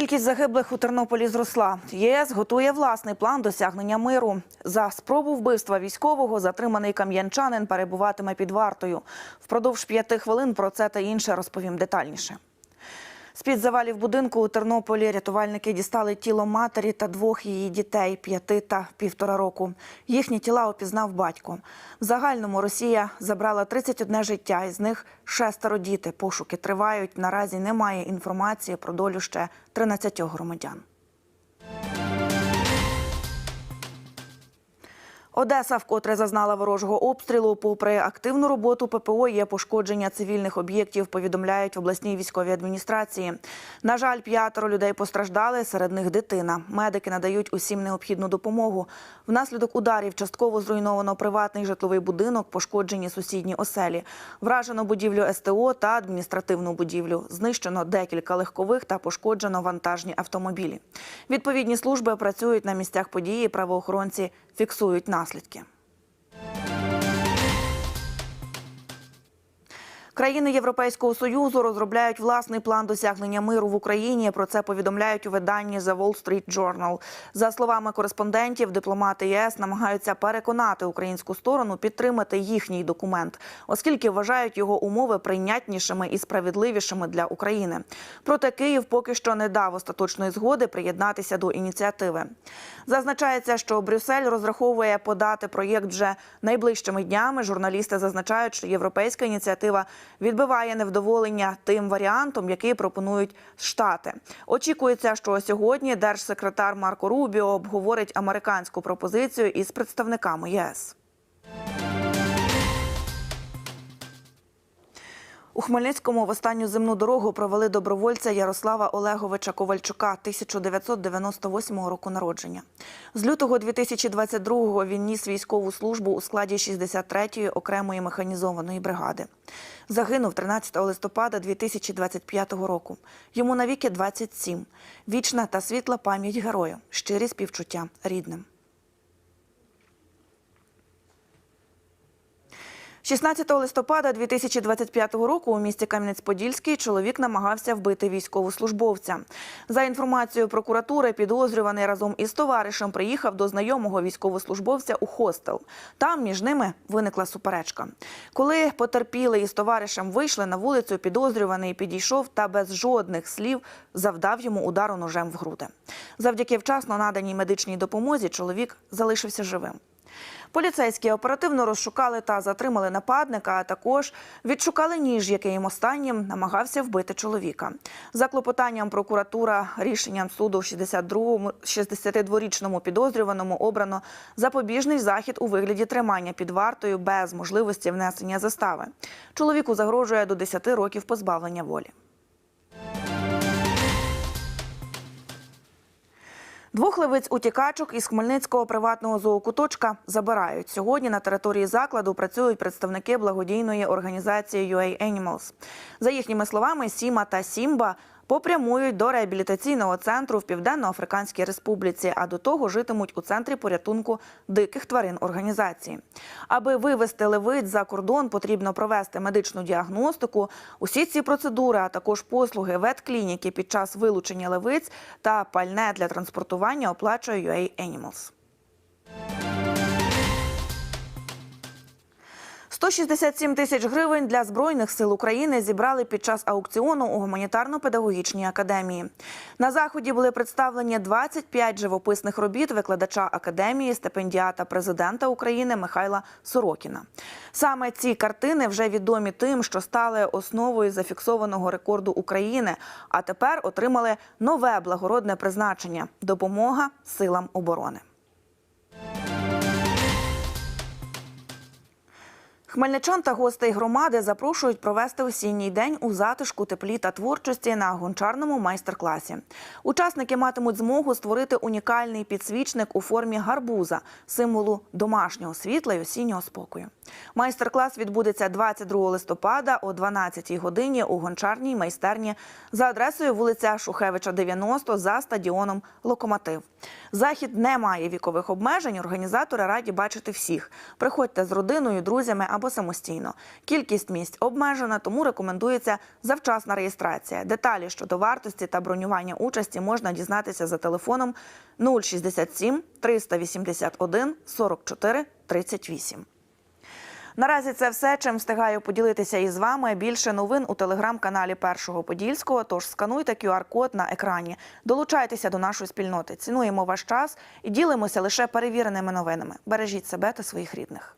Кількість загиблих у Тернополі зросла. ЄС готує власний план досягнення миру. За спробу вбивства військового затриманий кам'янчанин перебуватиме під вартою. Впродовж п'яти хвилин про це та інше розповім детальніше. З-під завалів будинку у Тернополі рятувальники дістали тіло матері та двох її дітей п'яти та півтора року. Їхні тіла опізнав батько. В загальному Росія забрала 31 життя, із них шестеро діти. Пошуки тривають. Наразі немає інформації про долю ще 13 громадян. Одеса вкотре зазнала ворожого обстрілу. Попри активну роботу ППО, є пошкодження цивільних об'єктів. Повідомляють в обласній військовій адміністрації. На жаль, п'ятеро людей постраждали. Серед них дитина. Медики надають усім необхідну допомогу. Внаслідок ударів частково зруйновано приватний житловий будинок, пошкоджені сусідні оселі. Вражено будівлю СТО та адміністративну будівлю. Знищено декілька легкових та пошкоджено вантажні автомобілі. Відповідні служби працюють на місцях події. Правоохоронці фіксують наслідки. Країни Європейського союзу розробляють власний план досягнення миру в Україні. Про це повідомляють у виданні The Wall Street Journal. За словами кореспондентів, дипломати ЄС намагаються переконати українську сторону підтримати їхній документ, оскільки вважають його умови прийнятнішими і справедливішими для України. Проте Київ поки що не дав остаточної згоди приєднатися до ініціативи. Зазначається, що Брюссель розраховує подати проєкт вже найближчими днями. Журналісти зазначають, що європейська ініціатива відбиває невдоволення тим варіантом, який пропонують Штати. Очікується, що сьогодні держсекретар Марко Рубіо обговорить американську пропозицію із представниками ЄС. У Хмельницькому в останню земну дорогу провели добровольця Ярослава Олеговича Ковальчука 1998 року народження. З лютого 2022-го він ніс військову службу у складі 63-ї окремої механізованої бригади. Загинув 13 листопада 2025 року. Йому навіки 27. Вічна та світла пам'ять герою, щирі співчуття рідним. 16 листопада 2025 року у місті Кам'янець-Подільський чоловік намагався вбити військовослужбовця. За інформацією прокуратури, підозрюваний разом із товаришем приїхав до знайомого військовослужбовця у хостел. Там між ними виникла суперечка. Коли потерпілий із товаришем вийшли на вулицю, підозрюваний підійшов та без жодних слів завдав йому удару ножем в груди. Завдяки вчасно наданій медичній допомозі чоловік залишився живим. Поліцейські оперативно розшукали та затримали нападника, а також відшукали ніж, яким останнім намагався вбити чоловіка. За клопотанням прокуратура рішенням суду 62-му 62-річному підозрюваному обрано запобіжний захід у вигляді тримання під вартою без можливості внесення застави. Чоловіку загрожує до 10 років позбавлення волі. Двох левиць утікачок із Хмельницького приватного зоокуточка забирають. Сьогодні на території закладу працюють представники благодійної організації UA Animals. За їхніми словами, Сіма та Сімба попрямують до реабілітаційного центру в Південно-Африканській Республіці, а до того житимуть у центрі порятунку диких тварин організації. Аби вивести левиць за кордон, потрібно провести медичну діагностику. Усі ці процедури, а також послуги ветклініки під час вилучення левиць та пальне для транспортування оплачує UA Animals. 167 тисяч гривень для збройних сил України зібрали під час аукціону у гуманітарно-педагогічній академії. На заході були представлені 25 живописних робіт викладача академії, стипендіата президента України Михайла Сорокіна. Саме ці картини вже відомі тим, що стали основою зафіксованого рекорду України, а тепер отримали нове благородне призначення допомога силам оборони. Хмельничан та гостей громади запрошують провести осінній день у затишку, теплі та творчості на гончарному майстер-класі. Учасники матимуть змогу створити унікальний підсвічник у формі гарбуза, символу домашнього світла й осіннього спокою. Майстер-клас відбудеться 22 листопада о 12 годині у гончарній майстерні за адресою вулиця Шухевича, 90 за стадіоном Локомотив. Захід не має вікових обмежень. Організатори раді бачити всіх. Приходьте з родиною, друзями або або самостійно. Кількість місць обмежена, тому рекомендується завчасна реєстрація. Деталі щодо вартості та бронювання участі можна дізнатися за телефоном 067 381 44 38. Наразі це все, чим встигаю поділитися із вами. Більше новин у телеграм-каналі Першого Подільського. Тож скануйте QR-код на екрані. Долучайтеся до нашої спільноти. Цінуємо ваш час і ділимося лише перевіреними новинами. Бережіть себе та своїх рідних.